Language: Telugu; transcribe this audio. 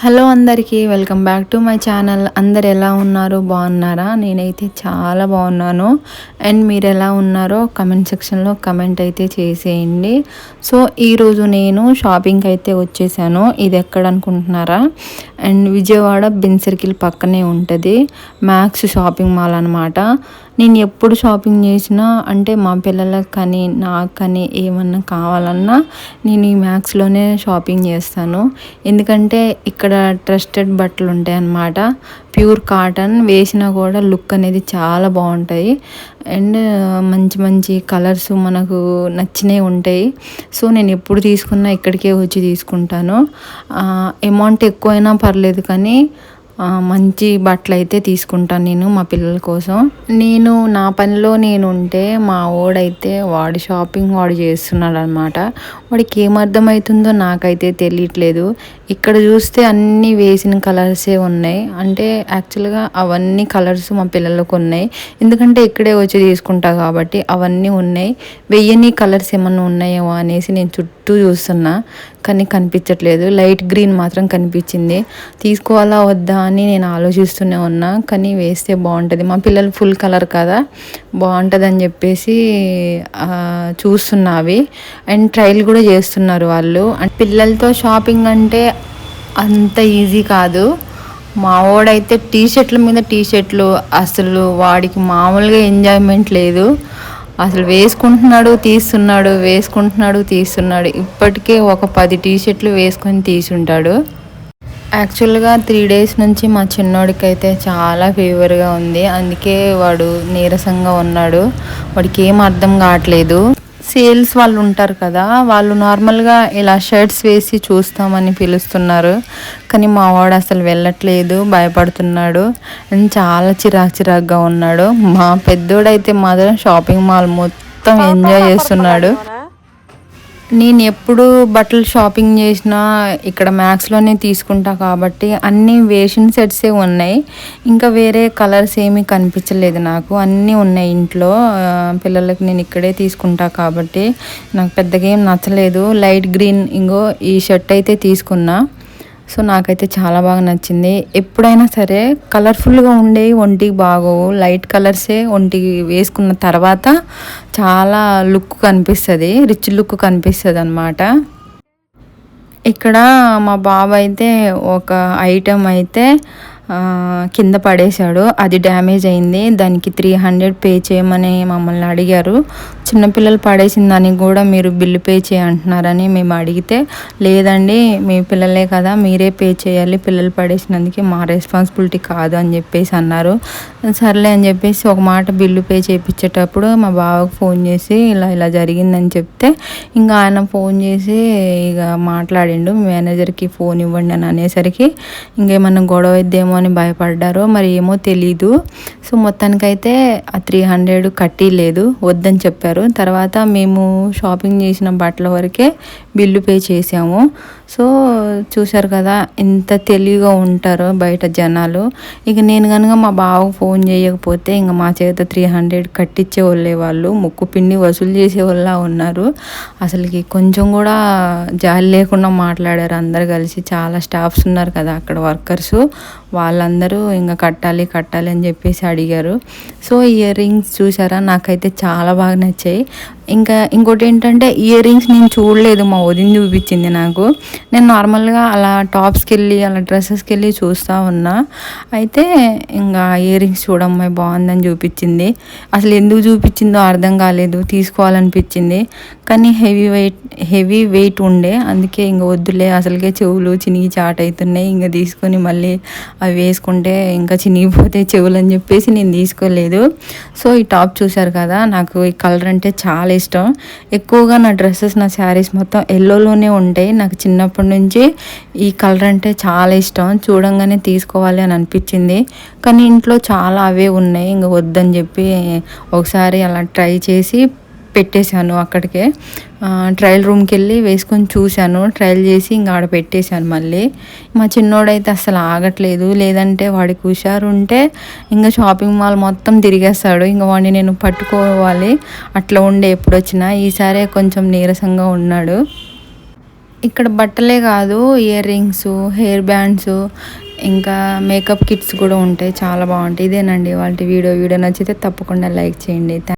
హలో అందరికీ welcome back to my channel. అందరు ఎలా ఉన్నారు? బాగున్నారా? నేనైతే చాలా బాగున్నాను. అండ్ మీరు ఎలా ఉన్నారో కమెంట్ సెక్షన్లో కమెంట్ అయితే చేసేయండి. సో ఈరోజు నేను షాపింగ్కి అయితే వచ్చేసాను. ఇది ఎక్కడ అనుకుంటున్నారా? అండ్ విజయవాడ బిన్ సర్కిల్ పక్కనే ఉంటుంది. మ్యాక్స్ షాపింగ్ మాల్ అనమాట నేను ఎప్పుడు షాపింగ్ చేసినా అంటే మా పిల్లలకు కానీ నాకు కానీ ఏమన్నా కావాలన్నా నేను ఈ మ్యాక్స్లోనే షాపింగ్ చేస్తాను. ఎందుకంటే ఇక్కడ ట్రస్టెడ్ బట్టలు ఉంటాయి అన్నమాట. ప్యూర్ కాటన్ వేసినా కూడా లుక్ అనేది చాలా బాగుంటాయి. అండ్ మంచి మంచి కలర్స్ మనకు నచ్చినవి ఉంటాయి. సో నేను ఎప్పుడు తీసుకున్నా ఇక్కడికే వచ్చి తీసుకుంటాను. అమౌంట్ ఎక్కువైనా పర్లేదు కానీ మంచి బట్టలు అయితే తీసుకుంటాను నేను మా పిల్లల కోసం. నేను నా పనిలో నేను ఉంటే మా ఓడైతే వాడు షాపింగ్ వాడు చేస్తున్నాడు అనమాట వాడికి ఏం అర్థమవుతుందో నాకైతే తెలియట్లేదు. ఇక్కడ చూస్తే అన్నీ వేసిన కలర్సే ఉన్నాయి. అంటే యాక్చువల్గా అవన్నీ కలర్స్ మా పిల్లలకు ఉన్నాయి. ఎందుకంటే ఇక్కడే వచ్చి తీసుకుంటా కాబట్టి అవన్నీ ఉన్నాయి. వెయ్యని కలర్స్ ఏమన్నా ఉన్నాయేమో అనేసి నేను చుట్టూ చుట్టూ చూస్తున్నా కానీ కనిపించట్లేదు. లైట్ గ్రీన్ మాత్రం కనిపించింది. తీసుకోవాలా వద్దా అని నేను ఆలోచిస్తూనే ఉన్నా కానీ వేస్తే బాగుంటుంది. మా పిల్లలు ఫుల్ కలర్ కదా బాగుంటుంది అని చెప్పేసి చూస్తున్నా అవి. అండ్ ట్రయల్ కూడా చేస్తున్నారు వాళ్ళు. అండ్ పిల్లలతో షాపింగ్ అంటే అంత ఈజీ కాదు. మా వాడైతే టీ షర్ట్ల మీద టీ షర్ట్లు అసలు వాడికి మామూలుగా ఎంజాయ్మెంట్ లేదు. అసలు వేసుకుంటున్నాడు తీస్తున్నాడు వేసుకుంటున్నాడు తీస్తున్నాడు. ఇప్పటికే ఒక పది టీ షర్ట్లు వేసుకొని తీసుంటాడు. యాక్చువల్గా త్రీ డేస్ నుంచి మా చిన్నోడికి అయితే చాలా ఫీవర్గా ఉంది. అందుకే వాడు నీరసంగా ఉన్నాడు. వాడికి ఏం అర్థం కావట్లేదు. సేల్స్ వాళ్ళు ఉంటారు కదా వాళ్ళు నార్మల్గా ఇలా షర్ట్స్ వేసి చూస్తామని పిలుస్తున్నారు. కానీ మా వాడు అసలు వెళ్ళట్లేదు భయపడుతున్నాడు. అండ్ చాలా చిరాకు చిరాకుగా ఉన్నాడు. మా పెద్దోడైతే మాత్రం షాపింగ్ మాల్ మొత్తం ఎంజాయ్ చేస్తున్నాడు. నేను ఎప్పుడు బట్టలు షాపింగ్ చేసినా ఇక్కడ మ్యాక్స్లోనే తీసుకుంటా కాబట్టి అన్ని వేషన్ సెట్సే ఉన్నాయి. ఇంకా వేరే కలర్స్ ఏమీ కనిపించలేదు నాకు. అన్నీ ఉన్నాయి ఇంట్లో. పిల్లలకి నేను ఇక్కడే తీసుకుంటా కాబట్టి నాకు పెద్దగా ఏం నచ్చలేదు. లైట్ గ్రీన్ ఇంకో ఈ షర్ట్ అయితే తీసుకున్నా. సో నాకైతే చాలా బాగా నచ్చింది. ఎప్పుడైనా సరే కలర్ఫుల్గా ఉండేవి ఒంటికి బాగోవు. లైట్ కలర్సే ఒంటికి వేసుకున్న తర్వాత చాలా లుక్ కనిపిస్తుంది. రిచ్ లుక్ కనిపిస్తుంది అనమాట ఇక్కడ మా బాబు అయితే ఒక ఐటెం అయితే కింద పడేశాడు. అది డ్యామేజ్ అయింది. దానికి త్రీ హండ్రెడ్ పే చేయమని మమ్మల్ని అడిగారు. చిన్నపిల్లలు పడేసిన దానికి కూడా మీరు బిల్లు పే చేయంటున్నారని మేము అడిగితే లేదండి మీ పిల్లలే కదా మీరే పే చేయాలి. పిల్లలు పడేసినందుకే మా రెస్పాన్సిబిలిటీ కాదు అని చెప్పేసి అన్నారు. సర్లే అని చెప్పేసి ఒక మాట బిల్లు పే చేయించేటప్పుడు మా బావకు ఫోన్ చేసి ఇలా ఇలా జరిగిందని చెప్తే ఇంకా ఆయన ఫోన్ చేసి ఇక మాట్లాడిండు. మేనేజర్కి ఫోన్ ఇవ్వండి అని అనేసరికి ఇంకేమన్నా గొడవ ఇద్దేమో అని భయపడ్డారో మరి ఏమో తెలీదు. సో మొత్తానికైతే ఆ త్రీ హండ్రెడ్ కట్టి లేదు వద్దని చెప్పారు. తర్వాత మేము షాపింగ్ చేసిన బట్టల వరకే బిల్లు పే చేసాము. సో చూశారు కదా ఎంత తెలివిగా ఉంటారో బయట జనాలు. ఇక నేను కనుక మా బావకు ఫోన్ చేయకపోతే ఇంకా మా చేత త్రీ హండ్రెడ్ కట్టించే వాళ్ళే వాళ్ళు ముక్కు పిండి వసూలు చేసే వాళ్ళ ఉన్నారు. అసలుకి కొంచెం కూడా జాలి లేకుండా మాట్లాడారు అందరు కలిసి. చాలా స్టాఫ్స్ ఉన్నారు కదా అక్కడ వర్కర్స్ వాళ్ళందరూ ఇంకా కట్టాలి కట్టాలి అని చెప్పేసి అడిగారు. సో ఇయర్ రింగ్స్ చూసారా? నాకైతే చాలా బాగా నచ్చాయి. ఇంకా ఇంకోటి ఏంటంటే ఇయర్ రింగ్స్ నేను చూడలేదు మా వదిన చూపించింది నాకు. నేను నార్మల్గా అలా టాప్స్కి వెళ్ళి అలా డ్రెస్సెస్కి వెళ్ళి చూస్తూ ఉన్నా. అయితే ఇంకా ఇయర్ రింగ్స్ చూడమ్మాయి బాగుందని చూపించింది. అసలు ఎందుకు చూపించిందో అర్థం కాలేదు తీసుకోవాలనిపించింది. కానీ హెవీ వెయిట్ హెవీ వెయిట్ ఉండే. అందుకే ఇంక వద్దులే అసలుకే చెవులు చినిగి చాట్ అవుతున్నాయి. ఇంకా తీసుకొని మళ్ళీ అవి వేసుకుంటే ఇంకా చినిగిపోతే చెవులు అని చెప్పేసి నేను తీసుకోలేదు. సో ఈ టాప్ చూశారు కదా నాకు ఈ కలర్ అంటే చాలా ఇష్టం. ఎక్కువగా నా డ్రెస్సెస్ నా శారీస్ మొత్తం ఎల్లోలోనే ఉంటాయి. నాకు చిన్నప్పటి నుంచి ఈ కలర్ అంటే చాలా ఇష్టం. చూడంగానే తీసుకోవాలి అని అనిపించింది. కానీ ఇంట్లో చాలా అవే ఉన్నాయి. ఇంక వద్దని చెప్పి ఒకసారి అలా ట్రై చేసి పెట్టేశాను అక్కడికే. ట్రయల్ రూమ్కి వెళ్ళి వేసుకొని చూశాను. ట్రయల్ చేసి ఇంకా ఆడ పెట్టేశాను మళ్ళీ. మా చిన్నోడైతే అసలు ఆగట్లేదు. లేదంటే వాడికి హుషారు ఉంటే ఇంకా షాపింగ్ మాల్ మొత్తం తిరిగేస్తాడు. ఇంకా వాడిని నేను పట్టుకోవాలి. అట్లా ఉండే ఎప్పుడు వచ్చినా ఈసారే కొంచెం నీరసంగా ఉన్నాడు. ఇక్కడ బట్టలే కాదు ఇయర్ రింగ్స్ హెయిర్ బ్యాండ్స్ ఇంకా మేకప్ కిట్స్ కూడా ఉంటాయి. చాలా బాగుంటాయి. ఇదేనండి వాళ్ళ వీడియో. వీడియో నచ్చితే తప్పకుండా లైక్ చేయండి.